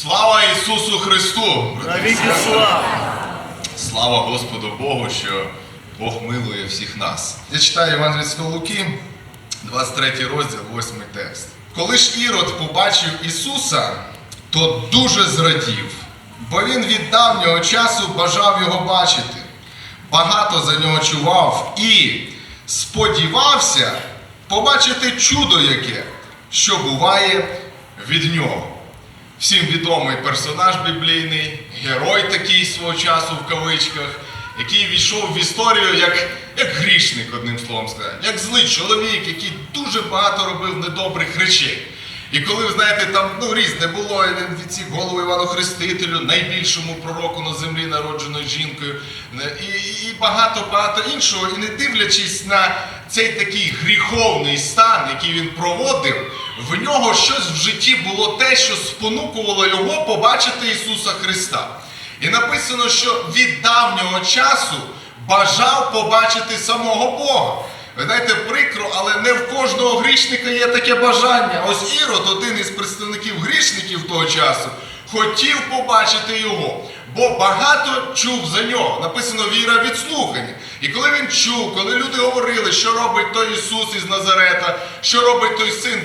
Слава Ісусу Христу! Навіки слава! Слава Господу Богу, що Бог милує всіх нас. Я читаю Іван від Луки, 23 розділ, 8 текст. Коли ж Ірод побачив Ісуса, то дуже зрадів, бо він від давнього часу бажав його бачити, багато за нього чував і сподівався побачити чудо яке, що буває від нього. Всім відомий персонаж біблійний, герой такий свого часу в кавичках, який війшов в історію як, як грішник, одним словом сказати, як злий чоловік, який дуже багато робив недобрих речей. І коли, ви знаєте, там ну, різне було, він від цих голову Івану Хрестителю, найбільшому пророку на землі, народженою жінкою, і, і багато-багато іншого. І не дивлячись на цей такий гріховний стан, який він проводив, в нього щось в житті було те, що спонукувало його побачити Ісуса Христа. І написано, що від давнього часу бажав побачити самого Бога. Ви знаєте, прикро, але не в кожного грішника є таке бажання. Ось Ірод, один із представників грішників того часу, хотів побачити його, бо багато чув за нього. Написано віра від слухання. І коли він чув, коли люди говорили, що робить той Ісус із Назарета, що робить той син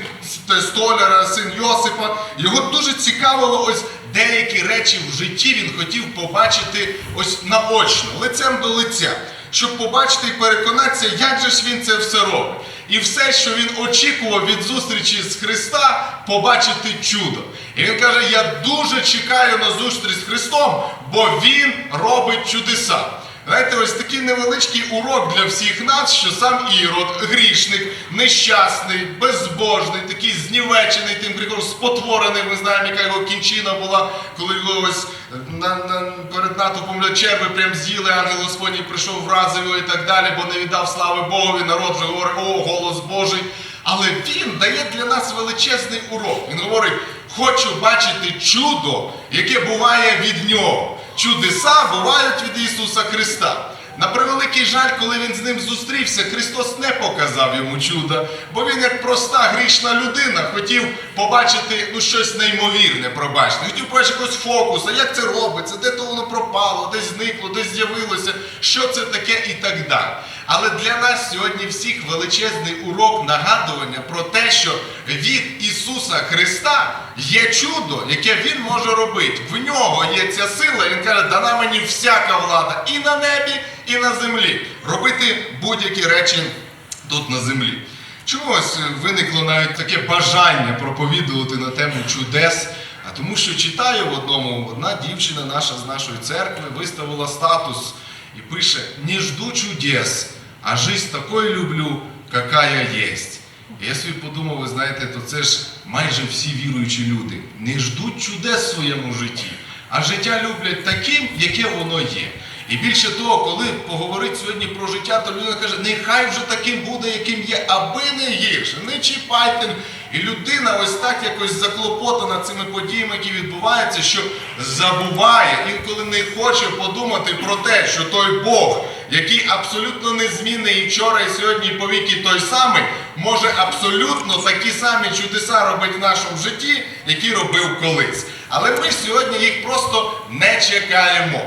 столяра, син Йосипа, його дуже цікавило ось деякі речі в житті він хотів побачити ось наочно, лицем до лиця щоб побачити і переконатися, як же ж він це все робить. І все, що він очікував від зустрічі з Христа, побачити чудо. І він каже: Я дуже чекаю на зустріч з Христом, бо Він робить чудеса. Знаєте, ось такий невеличкий урок для всіх нас, що сам Ірод, грішник, нещасний, безбожний, такий знівечений, тим гріхом, спотворений. Ми знаємо, яка його кінчина була, коли його ось на, на, перед натовпом черви прям з'їли, ангел Господній прийшов, вразив його і так далі, бо не віддав слави Богові. Народ вже говорить, о, голос Божий. Але він дає для нас величезний урок. Він говорить: хочу бачити чудо, яке буває від нього. Чудеса бувають від Ісуса Христа. На превеликий жаль, коли він з ним зустрівся, Христос не показав йому чуда, бо він, як проста грішна людина, хотів побачити ну, щось неймовірне, пробачте. Хотів побачити якогось фокуса, як це робиться, де то воно пропало, десь зникло, десь з'явилося, що це таке і так далі. Але для нас сьогодні всіх величезний урок нагадування про те, що від Ісуса Христа є чудо, яке Він може робити. В нього є ця сила. Він каже, дана мені всяка влада і на небі, і на землі. Робити будь-які речі тут на землі. Чомусь виникло навіть таке бажання проповідувати на тему чудес. А тому що читаю в одному, одна дівчина наша з нашої церкви виставила статус і пише: Не жду чудес, а жизнь такой люблю, какая есть. Я собі подумав, ви знаєте, то це ж майже всі віруючі люди не ждуть чудес в своєму житті, а життя люблять таким, яке воно є. І більше того, коли поговорить сьогодні про життя, то людина каже, нехай вже таким буде, яким є, аби не гірше, не чіпайте. І людина ось так якось заклопотана цими подіями, які відбуваються, що забуває, інколи не хоче подумати про те, що той Бог, який абсолютно незмінний і вчора, і сьогодні, і повіки той самий, може абсолютно такі самі чудеса робити в нашому житті, які робив колись. Але ми сьогодні їх просто не чекаємо.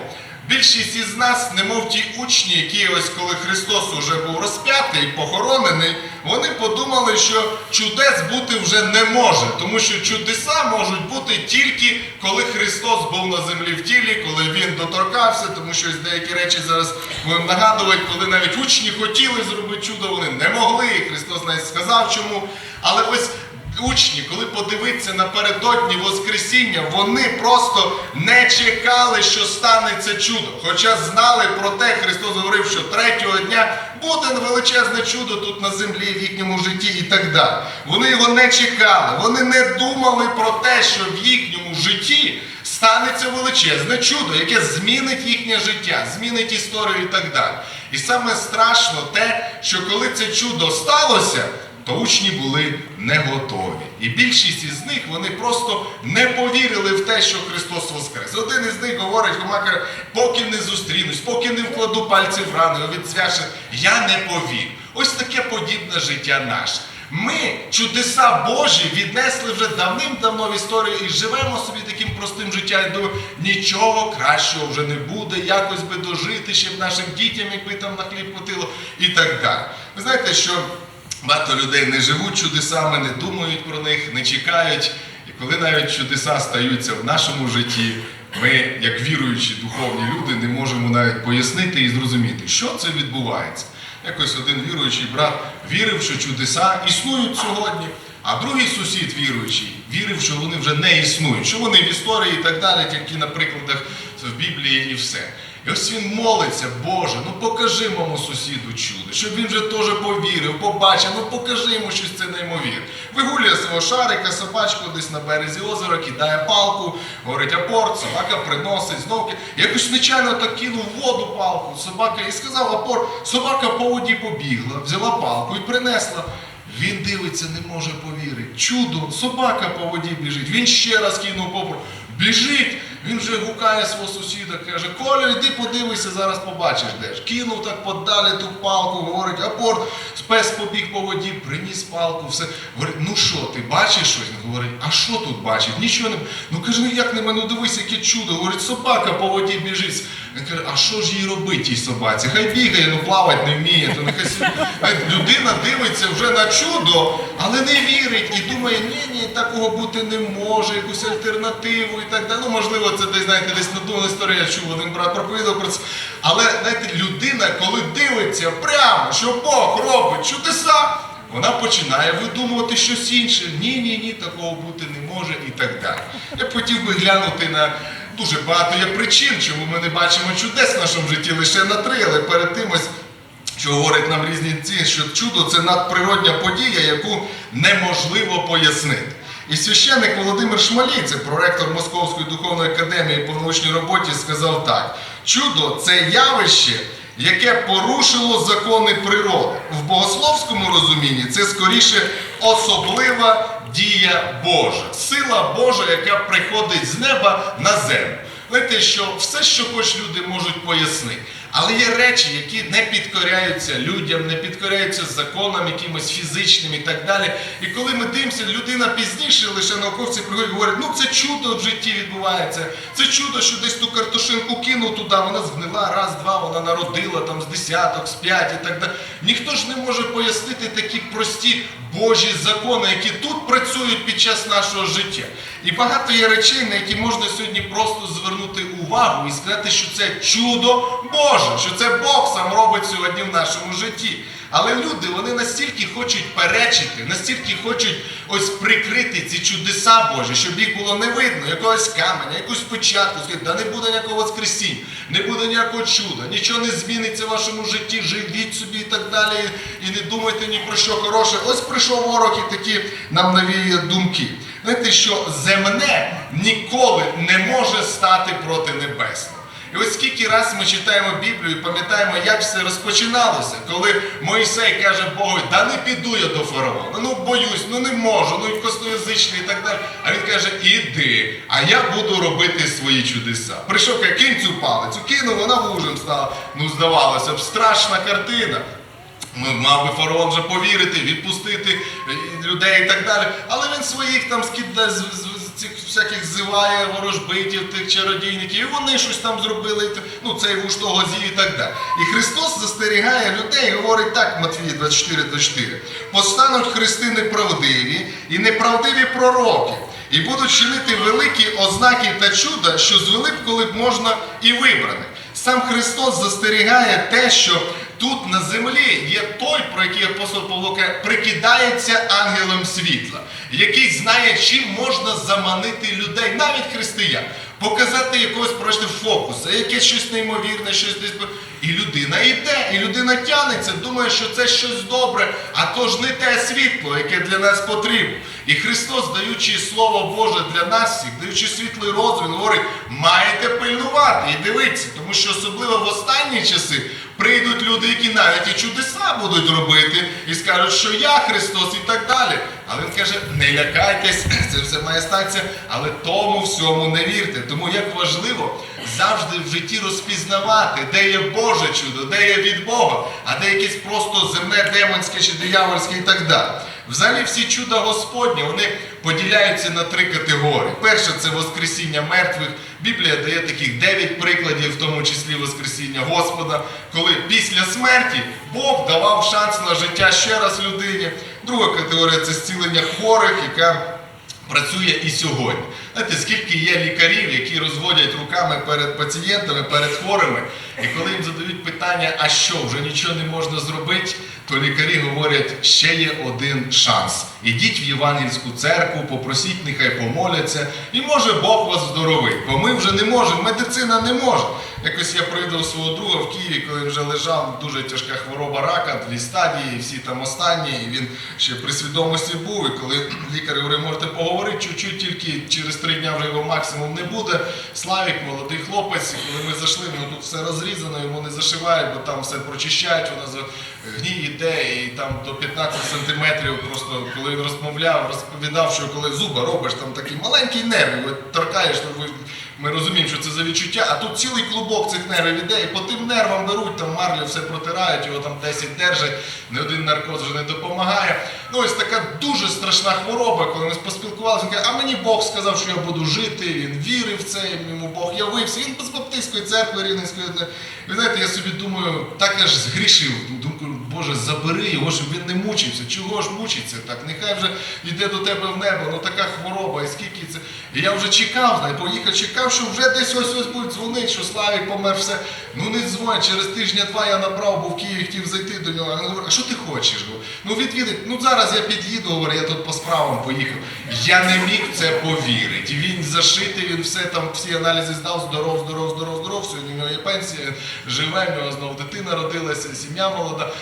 Більшість із нас, немов ті учні, які ось коли Христос уже був розп'ятий похоронений, вони подумали, що чудес бути вже не може, тому що чудеса можуть бути тільки коли Христос був на землі в тілі, коли Він доторкався, тому що деякі речі зараз будемо нагадувати, коли навіть учні хотіли зробити чудо, вони не могли. Христос навіть сказав чому. Але ось Учні, коли подивитися напередодні Воскресіння, вони просто не чекали, що станеться чудо. Хоча знали про те, Христос говорив, що третього дня буде величезне чудо тут на землі, в їхньому житті і так далі. Вони його не чекали, вони не думали про те, що в їхньому житті станеться величезне чудо, яке змінить їхнє життя, змінить історію і так далі. І саме страшно те, що коли це чудо сталося то учні були не готові. І більшість із них вони просто не повірили в те, що Христос Воскрес. Один із них говорить, каже, поки не зустрінусь, поки не вкладу пальці в рани, відзвяше, я не повірю. Ось таке подібне життя наше. Ми чудеса Божі віднесли вже давним-давно в історію і живемо собі таким простим життям. І думаю, нічого кращого вже не буде, якось би дожити, щоб нашим дітям, якби там на хліб хватило, і так далі. Ви знаєте, що багато людей не живуть чудесами, не думають про них, не чекають. І коли навіть чудеса стаються в нашому житті, ми, як віруючі духовні люди, не можемо навіть пояснити і зрозуміти, що це відбувається. Якось один віруючий брат вірив, що чудеса існують сьогодні, а другий сусід віруючий вірив, що вони вже не існують, що вони в історії і так далі, тільки на прикладах в Біблії і все. І ось він молиться, Боже, ну покажи моєму сусіду чудо, щоб він вже теж повірив, побачив, ну покажи йому щось це неймовірне. Вигулює свого шарика, собачку десь на березі озера, кидає палку, говорить апорт, собака приносить знов. Якось нечайно так кинув воду палку, собака і сказав апорт, собака по воді побігла, взяла палку і принесла. Він дивиться, не може повірити. Чудо, собака по воді біжить. Він ще раз кинув попор. Біжить. Він вже гукає свого сусіда, каже, Коля, йди подивися, зараз побачиш де ж. Кинув так подалі ту палку, говорить, апорт, спес побіг по воді, приніс палку, все. Говорить, ну що, ти бачиш щось? Він говорить, а що тут бачить? Нічого не. Ну каже, ну як не мене, ну дивись, яке чудо. Говорить, собака по воді біжить. Він каже, а що ж їй робити тій собаці? Хай бігає, ну плавати не вміє, то нехай собі. Людина дивиться вже на чудо, але не вірить і думає, ні, ні, такого бути не може, якусь альтернативу і так далі. Ну, можливо, це десь, знаєте, десь надумана історія, я чув, один брат проповідав про це. Але знаєте, людина, коли дивиться прямо, що Бог робить чудеса, вона починає видумувати щось інше. Ні, ні, ні, такого бути не може і так далі. Я хотів би глянути на дуже багато є причин, чому ми не бачимо чудес в нашому житті лише на три, але перед тим ось що говорять нам різні ці, що чудо це надприродня подія, яку неможливо пояснити. І священник Володимир Шмалійцев, проректор Московської духовної академії по научній роботі, сказав так: чудо це явище, яке порушило закони природи. В богословському розумінні це скоріше особлива дія Божа, сила Божа, яка приходить з неба на землю. Знаєте, що все, що хоч люди можуть пояснити. Але є речі, які не підкоряються людям, не підкоряються законам якимось фізичним і так далі. І коли ми дивимося, людина пізніше, лише науковці приходять і говорять, ну це чудо в житті відбувається. Це чудо, що десь ту картошинку кинув туди, вона згнила, раз, два, вона народила там з десяток, з п'ять і так далі. Ніхто ж не може пояснити такі прості Божі закони, які тут працюють під час нашого життя. І багато є речей, на які можна сьогодні просто звернути увагу і сказати, що це чудо Боже, що це Бог сам робить сьогодні в нашому житті. Але люди вони настільки хочуть перечити, настільки хочуть ось прикрити ці чудеса Божі, щоб їх було не видно, якогось каменя, якусь початку, сказати, да не буде ніякого воскресіння, не буде ніякого чуда, нічого не зміниться в вашому житті, живіть собі і так далі, і не думайте ні про що хороше. Ось прийшов ворог і такі нам навіює думки. Знаєте, що земне ніколи не може стати проти небесного. І ось скільки раз ми читаємо Біблію і пам'ятаємо, як все розпочиналося, коли Моїсей каже Богу, да не піду я до фараона, ну боюсь, ну не можу, ну і косноязичний і так далі. А він каже, іди, а я буду робити свої чудеса. Прийшов, каже, кинь цю палицю, кинув, вона вужем стала. Ну, здавалося б, страшна картина. Мав би фараон вже повірити, відпустити е, людей і так далі. Але він своїх там скидає цих всяких зиває ворожбитів, тих чародійників, і вони щось там зробили, ну цей вуж того з'їв і так далі. І Христос застерігає людей, говорить так, Матвії 24, 24. Постануть хрести неправдиві і неправдиві пророки. І будуть чинити великі ознаки та чуда, що звели б, коли б можна і вибране. Сам Христос застерігає те, що тут на землі є той, про який апостол Павло каже, прикидається ангелом світла, який знає, чим можна заманити людей, навіть християн, показати якогось прочти фокуса, якесь щось неймовірне, щось десь. І людина йде, і людина тянеться, думає, що це щось добре, а то ж не те світло, яке для нас потрібно. І Христос, даючи Слово Боже для нас всіх, даючи світлий розум, говорить, маєте пильнувати і дивитися, тому що особливо в останні часи прийдуть люди, які навіть і чудеса будуть робити, і скажуть, що я Христос і так далі. Але він каже, не лякайтесь, це все має статися, але тому всьому не вірте. Тому як важливо завжди в житті розпізнавати, де є Боже чудо, де є від Бога, а де якесь просто земне, демонське чи диявольське і так далі. Взагалі всі чуда Господні вони поділяються на три категорії. Перше це Воскресіння мертвих. Біблія дає таких дев'ять прикладів, в тому числі Воскресіння Господа, коли після смерті Бог давав шанс на життя ще раз людині. Друга категорія це зцілення хворих, яка працює і сьогодні. Знаєте, скільки є лікарів, які розводять руками перед пацієнтами, перед хворими, і коли їм задають питання, а що, вже нічого не можна зробити, то лікарі говорять, ще є один шанс. Ідіть в Євангельську церкву, попросіть, нехай помоляться, і може Бог вас здоровить, бо ми вже не можемо, медицина не може. Якось я привідав свого друга в Києві, коли він вже лежав, дуже тяжка хвороба рака, дві стадії, всі там останні, і він ще при свідомості був. І коли лікар говорить, можете поговорити чуть-чуть, тільки через три дня вже його максимум не буде. Славік, молодий хлопець, і коли ми зайшли, нього тут все розрізано, йому не зашивають, бо там все прочищають, вона гній іде, і там до 15 сантиметрів просто коли він розмовляв, розповідав, що коли зуба робиш, там такий маленький нерв, торкаєш, то ви ми розуміємо, що це за відчуття, а тут цілий клубок цих нервів іде, і по тим нервам беруть, там марлю все протирають, його там 10 держать, не один наркоз вже не допомагає. Ну ось така дуже страшна хвороба, коли ми поспілкувалися, каже, а мені Бог сказав, що я буду жити, він вірив в це, йому Бог явився. Він з Баптистської церкви Рівненської. Ви знаєте, я собі думаю, так аж згрішив. Думаю, Боже, забери його, щоб він не мучився. Чого ж мучиться так? Нехай вже йде до тебе в небо, ну така хвороба, і скільки це. І я вже чекав, знає, поїхав, чекав, що вже десь ось ось будуть дзвонити, що Славік помер все. Ну не дзвонять. Через тижня-два я набрав, був в Києві, хотів зайти до нього. Я говорю, а що ти хочеш? Ну відвідати, ну зараз я під'їду, говорю, я тут по справам поїхав. Я не міг це повірити. Він зашитий, він все там, всі аналізи здав, здоров, здоров, здоров, здоров. Сьогодні в нього є пенсія, живе, в нього знову дитина родилася, сім'я молода.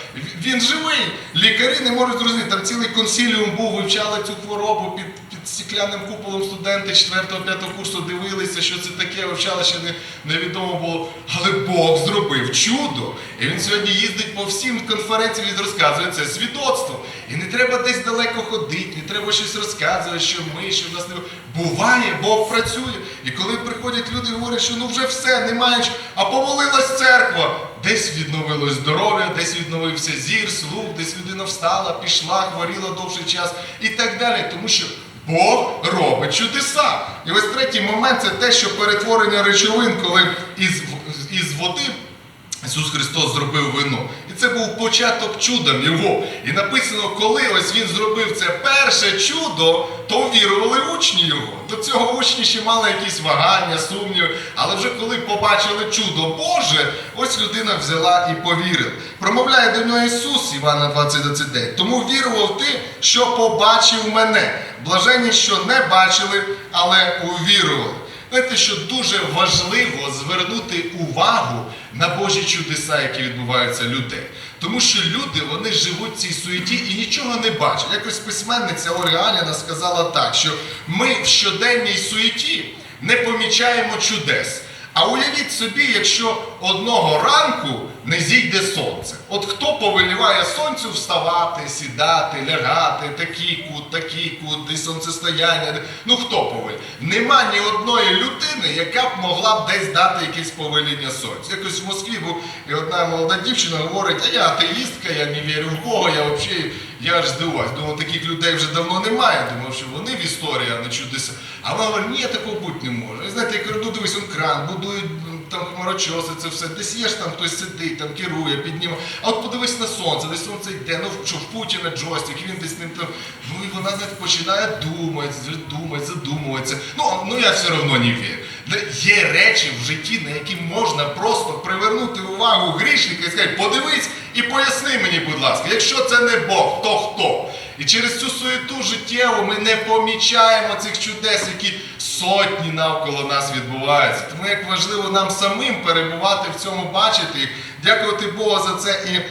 Він живий. Лікарі не можуть зрозуміти. Там цілий консіліум був, вивчали цю хворобу під, стеклянним куполом студенти 4-5 курсу дивилися, що це таке, вивчали, ще не, невідомо було. Але Бог зробив чудо. І він сьогодні їздить по всім конференціям і розказує це свідоцтво. І не треба десь далеко ходити, не треба щось розказувати, що ми, що в нас не буває, Бог працює. І коли приходять люди і говорять, що ну вже все, немає, ч- а помолилась церква. Десь відновилось здоров'я, десь відновився зір, слух, десь людина встала, пішла, хворіла довший час і так далі. Тому що Бог робить чудеса. І ось третій момент це те, що перетворення речовин, коли із, із води Ісус Христос зробив вино. І це був початок чудом Його. І написано, коли ось він зробив це перше чудо, то вірували учні Його. До цього учні ще мали якісь вагання, сумніви. Але вже коли побачили чудо Боже, ось людина взяла і повірила. Промовляє до нього Ісус, Івана 20 Тому вірував ти, що побачив мене. Блаженні, що не бачили, але увірували. Знаєте, що дуже важливо звернути увагу на Божі чудеса, які відбуваються людей. Тому що люди вони живуть в цій суеті і нічого не бачать. Якось письменниця Ольга Аніна сказала так, що ми в щоденній суеті не помічаємо чудес. А уявіть собі, якщо одного ранку не зійде сонце. От хто повеліває сонцю вставати, сідати, лягати, такий кут, такий кут, десь сонцестояння. Ну хто повелів? Нема ні одної людини, яка б могла б десь дати якесь повеління сонцю. Якось в Москві був і одна молода дівчина говорить, а я атеїстка, я не вірю в Бога, я взагалі я аж здивувався. Думав, таких людей вже давно немає. Думав, що вони в історії, не чудеса. А вона говорить, ні, такого бути не може. І знаєте, я кажу, дивись, он кран, будують там хмарочоси, це все. Десь є ж там хтось сидить, там керує, піднімає. А от подивись на сонце, десь сонце йде, ну що в Путіна джойстик, він десь ним там. Ну і вона знаєте, починає думати, думати, задумуватися. Ну, ну я все одно не вірю. Є речі в житті, на які можна просто привернути увагу грішника і сказати, подивись і поясни мені, будь ласка, якщо це не Бог, то хто? І через цю суету життєву ми не помічаємо цих чудес, які сотні навколо нас відбуваються. Тому як важливо нам самим перебувати в цьому, бачити їх, дякувати Богу за це і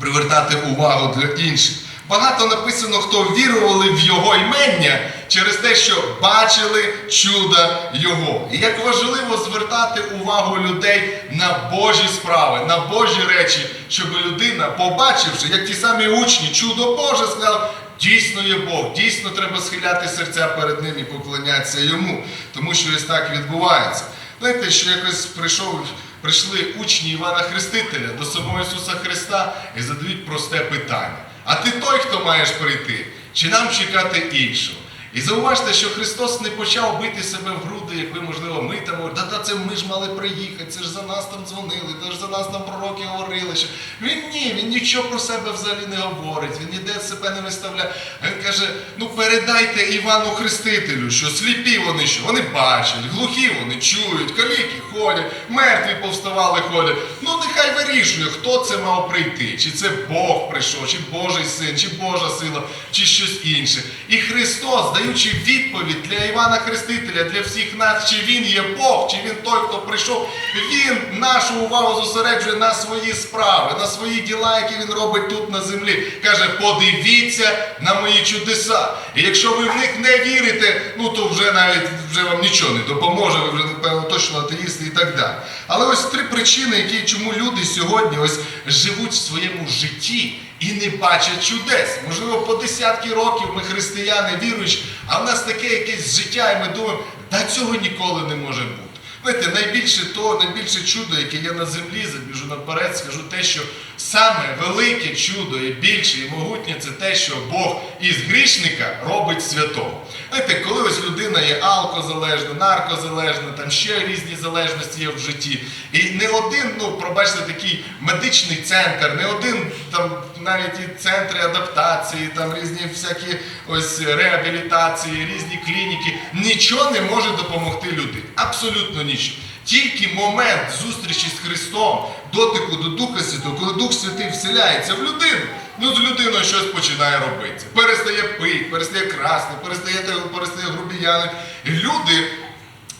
привертати увагу для інших. Багато написано, хто вірували в Його імення через те, що бачили чуда Його. І як важливо звертати увагу людей на Божі справи, на Божі речі, щоб людина, побачивши, як ті самі учні, чудо Боже, сказав, дійсно є Бог, дійсно треба схиляти серця перед ним і поклонятися йому, тому що ось так відбувається. Знаєте, що якось прийшов, прийшли учні Івана Хрестителя до самого Ісуса Христа і задають просте питання. А ти той, хто маєш прийти? чи нам чекати іншого? І зауважте, що Христос не почав бити себе в груди, як ви, можливо, ми там говорите, та це ми ж мали приїхати, це ж за нас там дзвонили, це ж за нас там пророки говорили. Що... Він ні, він нічого про себе взагалі не говорить, він ніде себе не виставляє. Він каже: ну передайте Івану Хрестителю, що сліпі вони що, вони бачать, глухі вони чують, каліки ходять, мертві повставали ходять. Ну нехай вирішує, хто це мав прийти, чи це Бог прийшов, чи Божий син, чи Божа сила, чи щось інше. І Христос, даючи відповідь для Івана Хрестителя, для всіх нас, чи він є Бог, чи він той, хто прийшов, він нашу увагу зосереджує на свої справи, на свої діла, які він робить тут на землі. Каже, подивіться на мої чудеса. І якщо ви в них не вірите, ну то вже навіть вже вам нічого не допоможе, ви вже напевно точно атеїсти і так далі. Але ось три причини, які чому люди сьогодні ось живуть в своєму житті і не бачать чудес. Можливо, по десятки років ми християни віруючі, а в нас таке якесь життя, і ми думаємо, та цього ніколи не може бути. Знаєте, найбільше то, найбільше чудо, яке є на землі, забіжу наперед, скажу те, що саме велике чудо і більше, і могутнє це те, що Бог із грішника робить святого. Знаєте, коли ось людина є алкозалежна, наркозалежна, там ще різні залежності є в житті. І не один, ну пробачте, такий медичний центр, не один там навіть і центри адаптації, там різні всякі ось реабілітації, різні клініки, нічого не може допомогти людині. Абсолютно нічого. Тільки момент зустрічі з Христом, дотику до Духа Святого, коли Дух Святий вселяється в людину, ну з людиною щось починає робитися. Перестає пити, перестає красти, перестає, перестає грубіяни. Люди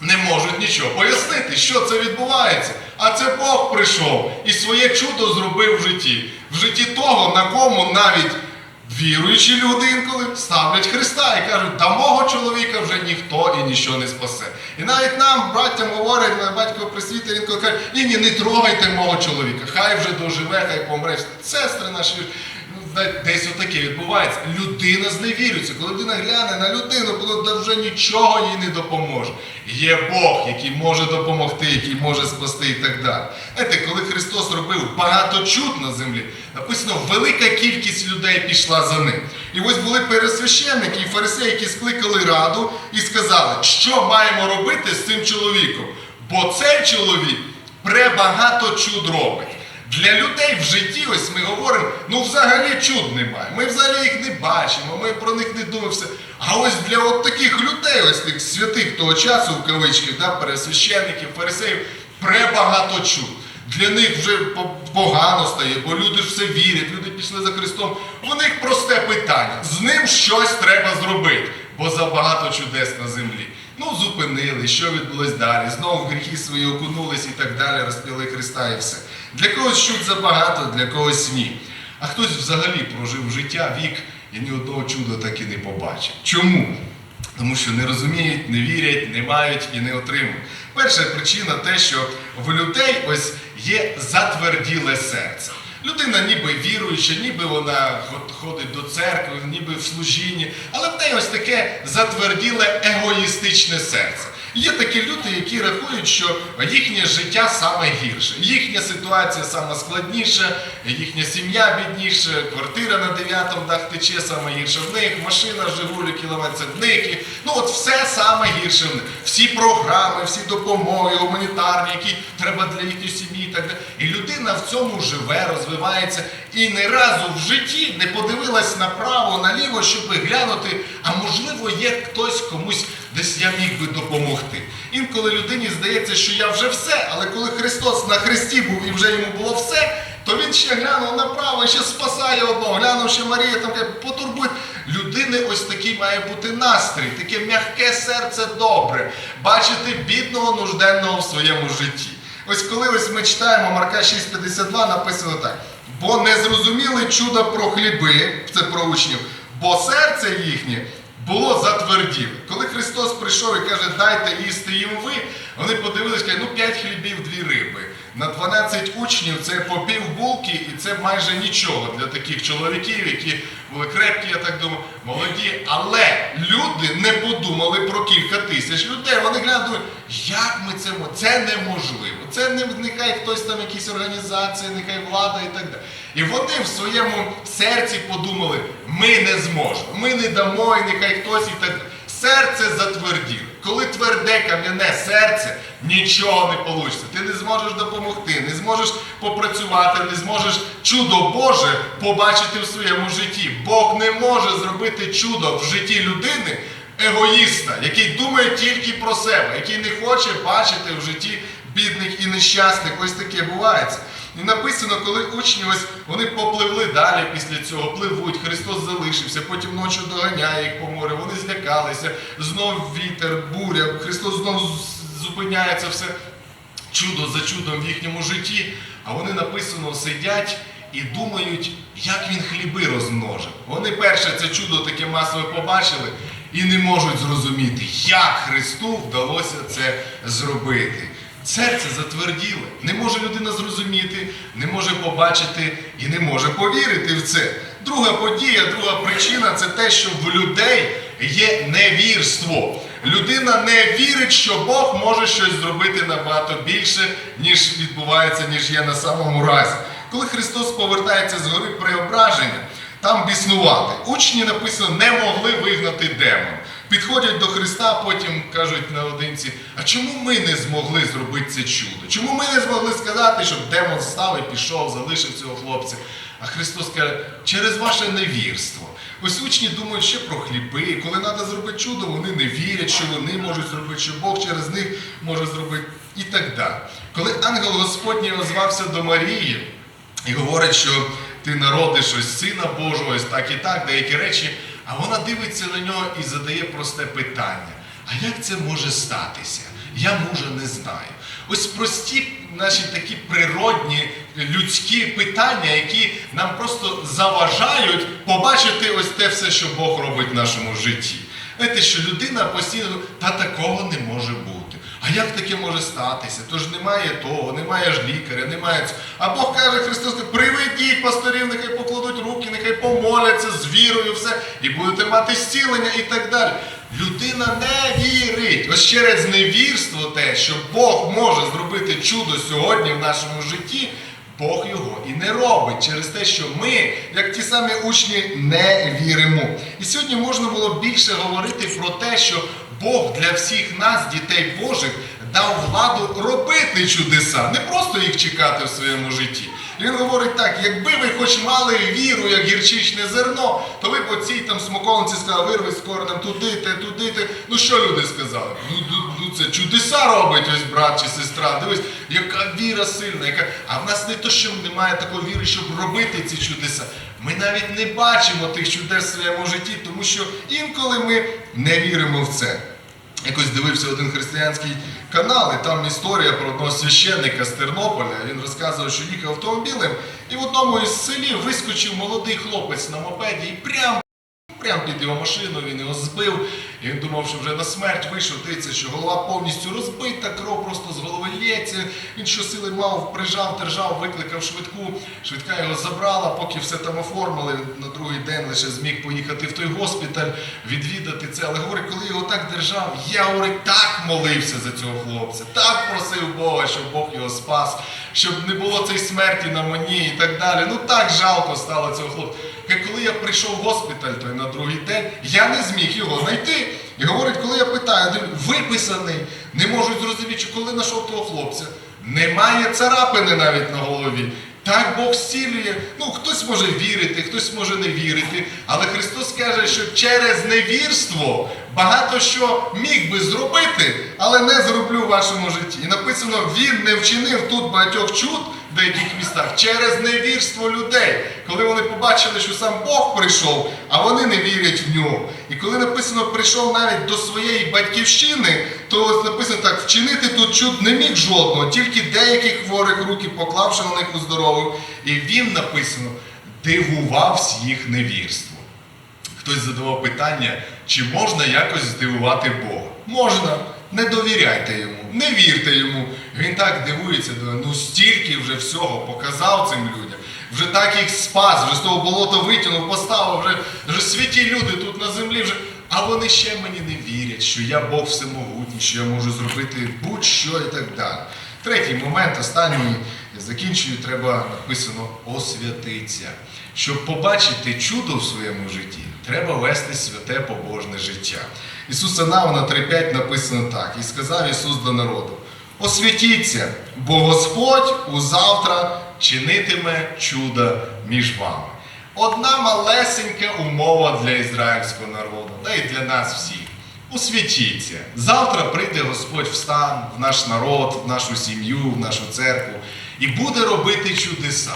не можуть нічого пояснити, що це відбувається. А це Бог прийшов і своє чудо зробив в житті. В житті того, на кому навіть віруючі люди інколи ставлять Христа і кажуть, та мого чоловіка вже ніхто і нічого не спасе. І навіть нам, браттям, говорить, на батько присвітер, інколи каже, ні, ні, не трогайте мого чоловіка, хай вже доживе, хай помре. Сестри наші. Десь отаке відбувається. Людина зневірюється. Коли людина гляне на людину, коли вже нічого їй не допоможе. Є Бог, який може допомогти, який може спасти і так далі. Знаєте, коли Христос робив багато чуд на землі, написано, велика кількість людей пішла за ним. І ось були пересвященники і фарисеї, які скликали раду і сказали, що маємо робити з цим чоловіком. Бо цей чоловік пребагато чуд робить. Для людей в житті, ось ми говоримо, ну взагалі чуд немає. Ми взагалі їх не бачимо, ми про них не думаємо. А ось для от таких людей, ось тих святих того часу, в кавичках, да, пересвященників, фарисеїв, пребагато чуд. Для них вже погано стає, бо люди ж все вірять, люди пішли за Христом. У них просте питання: з ним щось треба зробити, бо забагато чудес на землі. Ну, зупинили, що відбулось далі? Знову в гріхи свої окунулись і так далі, розпіли Христа і все. Для когось чуд забагато, для когось ні. А хтось взагалі прожив життя, вік і ні одного чуда так і не побачив. Чому? Тому що не розуміють, не вірять, не мають і не отримують. Перша причина те, що в людей ось є затверділе серце. Людина ніби віруюча, ніби вона ход- ходить до церкви, ніби в служінні, але в неї ось таке затверділе егоїстичне серце. Є такі люди, які рахують, що їхнє життя саме гірше, їхня ситуація саме складніша, їхня сім'я бідніша, квартира на дев'ятому дах тече саме гірше в них, машина Жигулі в них. Ну от все саме гірше в них. Всі програми, всі допомоги, гуманітарні, які треба для їхньої сім'ї і так далі. І людина в цьому живе, розвивається і не разу в житті не подивилась направо, наліво, щоб глянути, а можливо є хтось комусь десь я міг би допомогти. Інколи людині здається, що я вже все, але коли Христос на хресті був і вже йому було все, то він ще глянув направо ще спасає одного. Глянув, що Марія там каже. Людини ось такий має бути настрій, таке м'яке серце добре, бачити бідного нужденного в своєму житті. Ось коли ось ми читаємо Марка 6,52, написано так: бо не зрозуміли чуда про хліби, це про учнів, бо серце їхнє було затверділо. Коли Христос прийшов і каже, дайте їсти їм ви, Вони подивилися, ну 5 хлібів, дві риби. На 12 учнів це по пів булки, і це майже нічого для таких чоловіків, які були крепкі, я так думаю, молоді. Але люди не подумали про кілька тисяч людей. Вони глянули, як ми це мо- це неможливо. Це не нехай хтось там якісь організації, нехай влада і так далі. І вони в своєму серці подумали: ми не зможемо, ми не дамо, і нехай хтось і так. далі. Серце затверділо. Коли тверде кам'яне серце, нічого не вийде. Ти не зможеш допомогти, не зможеш попрацювати, не зможеш чудо Боже побачити в своєму житті. Бог не може зробити чудо в житті людини, егоїста, який думає тільки про себе, який не хоче бачити в житті бідних і нещасних. Ось таке бувається. І написано, коли учні ось вони попливли далі після цього, пливуть, Христос залишився, потім ночі доганяє їх по морю, вони злякалися, знов вітер, буря, Христос знов зупиняється все чудо за чудом в їхньому житті, а вони написано сидять і думають, як він хліби розмножив. Вони перше це чудо таке масове побачили і не можуть зрозуміти, як Христу вдалося це зробити. Серце затверділе. Не може людина зрозуміти, не може побачити і не може повірити в це. Друга подія, друга причина це те, що в людей є невірство. Людина не вірить, що Бог може щось зробити набагато більше, ніж відбувається, ніж є на самому разі. Коли Христос повертається з гори преображення, там біснувати. Учні написано не могли вигнати демон. Підходять до Христа, потім кажуть наодинці, а чому ми не змогли зробити це чудо? Чому ми не змогли сказати, щоб демон став і пішов, залишив цього хлопця? А Христос каже, через ваше невірство. Ось учні думають ще про хліби. І коли треба зробити чудо, вони не вірять, що вони можуть зробити, що Бог через них може зробити і так далі. Коли ангел Господній озвався до Марії і говорить, що ти народиш ось сина Божого, ось так і так, деякі речі, а вона дивиться на нього і задає просте питання: а як це може статися? Я може не знаю. Ось прості наші такі природні людські питання, які нам просто заважають побачити ось те все, що Бог робить в нашому житті. Знаєте, що людина постійно та такого не може бути. А як таке може статися? Тож немає того, немає ж лікаря, немає цього. А Бог каже Христос, приведіть пасторів, нехай покладуть руки, нехай помоляться з вірою, все, і будете мати зцілення і так далі. Людина не вірить. Ось через невірство те, що Бог може зробити чудо сьогодні в нашому житті. Бог його і не робить через те, що ми, як ті самі учні, не віримо. І сьогодні можна було більше говорити про те, що Бог для всіх нас, дітей Божих, дав владу робити чудеса, не просто їх чекати в своєму житті. Він говорить так: якби ви хоч мали віру, як гірчичне зерно, то ви б оцій там смоковниці сказали, вирви з коренем туди, те, туди, те. Ну що люди сказали? Ну це чудеса робить ось брат чи сестра. Дивись, яка віра сильна, яка. А в нас не то, що немає такої віри, щоб робити ці чудеса. Ми навіть не бачимо тих чудес в своєму житті, тому що інколи ми не віримо в це. Якось дивився один християнський канал, і там історія про одного священника з Тернополя. Він розказував, що їхав автомобілем, і в одному із селів вискочив молодий хлопець на мопеді і прям. Під його машину він його збив, і він думав, що вже на смерть вийшов, дивиться, що голова повністю розбита, кров просто з голови лється. Він щосили мав, прижав, держав, викликав швидку. Швидка його забрала, поки все там оформили. На другий день лише зміг поїхати в той госпіталь, відвідати це. Але говорить, коли його так держав, я говорить, так молився за цього хлопця, так просив Бога, щоб Бог його спас, щоб не було цієї смерті на мені і так далі. Ну так жалко стало цього хлопця. Коли я прийшов в госпіталь той на другий день, я не зміг його знайти. І говорить, коли я питаю, виписаний, не можуть зрозуміти, коли знайшов того хлопця, немає царапини навіть на голові. Так Бог зцілює. Ну, хтось може вірити, хтось може не вірити. Але Христос каже, що через невірство багато що міг би зробити, але не зроблю в вашому житті. І написано, він не вчинив тут багатьох чуд деяких містах через невірство людей. Коли вони побачили, що сам Бог прийшов, а вони не вірять в нього. І коли написано, прийшов навіть до своєї батьківщини, то ось написано так: вчинити тут чуд не міг жодного, тільки деяких хворих руки поклавши на них уздоровив. І він написано дивувався їх невірство. Хтось задавав питання, чи можна якось здивувати Бога? Можна, не довіряйте йому. не вірте йому. Він так дивується, ну стільки вже всього показав цим людям. Вже так їх спас, вже з того болота витягнув, поставив, вже, вже святі люди тут на землі вже. А вони ще мені не вірять, що я Бог всемогутній, що я можу зробити будь-що і так далі. Третій момент, останній, закінчую, треба написано освятиться. Щоб побачити чудо в своєму житті, треба вести святе побожне життя. Ісуса Навна 3.5 написано так: і сказав Ісус до народу: освятіться, бо Господь узавтра чинитиме чудо між вами. Одна малесенька умова для ізраїльського народу, та й для нас всіх. Освятіться. Завтра прийде Господь в стан, в наш народ, в нашу сім'ю, в нашу церкву і буде робити чудеса.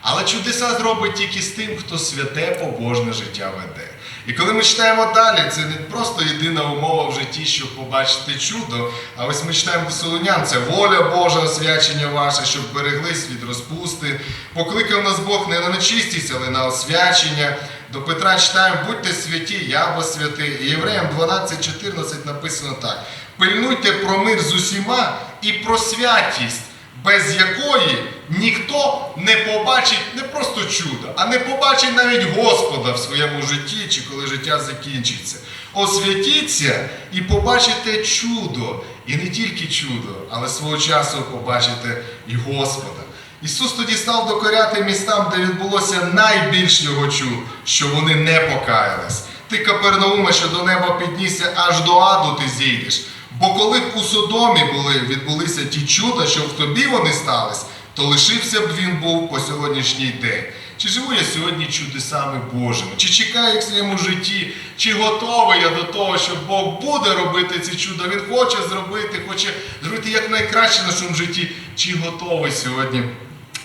Але чудеса зробить тільки з тим, хто святе побожне життя веде. І коли ми читаємо далі, це не просто єдина умова в житті, щоб побачити чудо. А ось ми читаємо Солонян, це воля Божа, освячення ваше, щоб береглись від розпусти. Покликав нас Бог не на нечистість, але на освячення. До Петра читаємо, будьте святі, я бо святий. І Євреям 12.14 написано так: пильнуйте про мир з усіма і про святість без якої ніхто не побачить не просто чудо, а не побачить навіть Господа в своєму житті, чи коли життя закінчиться. Освятіться і побачите чудо. І не тільки чудо, але свого часу побачите і Господа. Ісус тоді став докоряти містам, де відбулося найбільш його чуд, що вони не покаялись. Ти, Капернаума, що до неба піднісся, аж до аду ти зійдеш. Бо коли б у Содомі були, відбулися ті чуда, що в тобі вони стались, то лишився б він був по сьогоднішній день. Чи живу я сьогодні чудесами Божими? Чи чекаю в своєму житті? Чи готовий я до того, що Бог буде робити ці чуда? Він хоче зробити, хоче зробити якнайкраще в нашому житті. Чи готовий сьогодні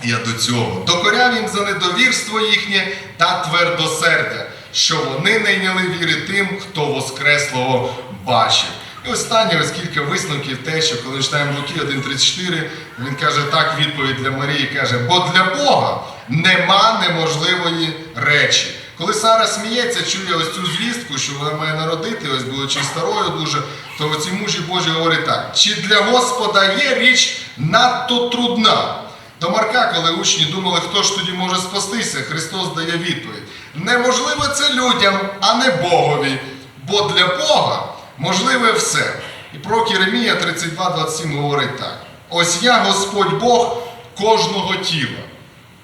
я до цього? Докоряв їм за недовірство їхнє та твердосердя, що вони не йняли віри тим, хто Воскреслого бачив. І останнє, ось кілька висновків те, що коли читаємо Луки 1.34, він каже так, відповідь для Марії каже, бо для Бога нема неможливої речі. Коли Сара сміється, чує ось цю звістку, що вона має народити, ось будучи старою дуже, то оці мужі Божі говорять так: чи для Господа є річ надто трудна? До Марка, коли учні думали, хто ж тоді може спастися, Христос дає відповідь: неможливо це людям, а не Богові, бо для Бога можливе все. І про Єремія 32,27 говорить так: ось я Господь Бог кожного тіла.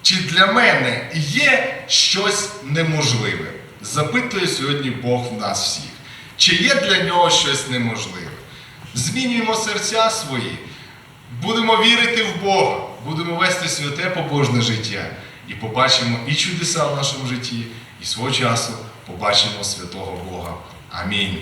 Чи для мене є щось неможливе? Запитує сьогодні Бог в нас всіх. Чи є для нього щось неможливе? Змінюємо серця свої, будемо вірити в Бога, будемо вести святе побожне життя і побачимо і чудеса в нашому житті, і свого часу побачимо святого Бога. Амінь.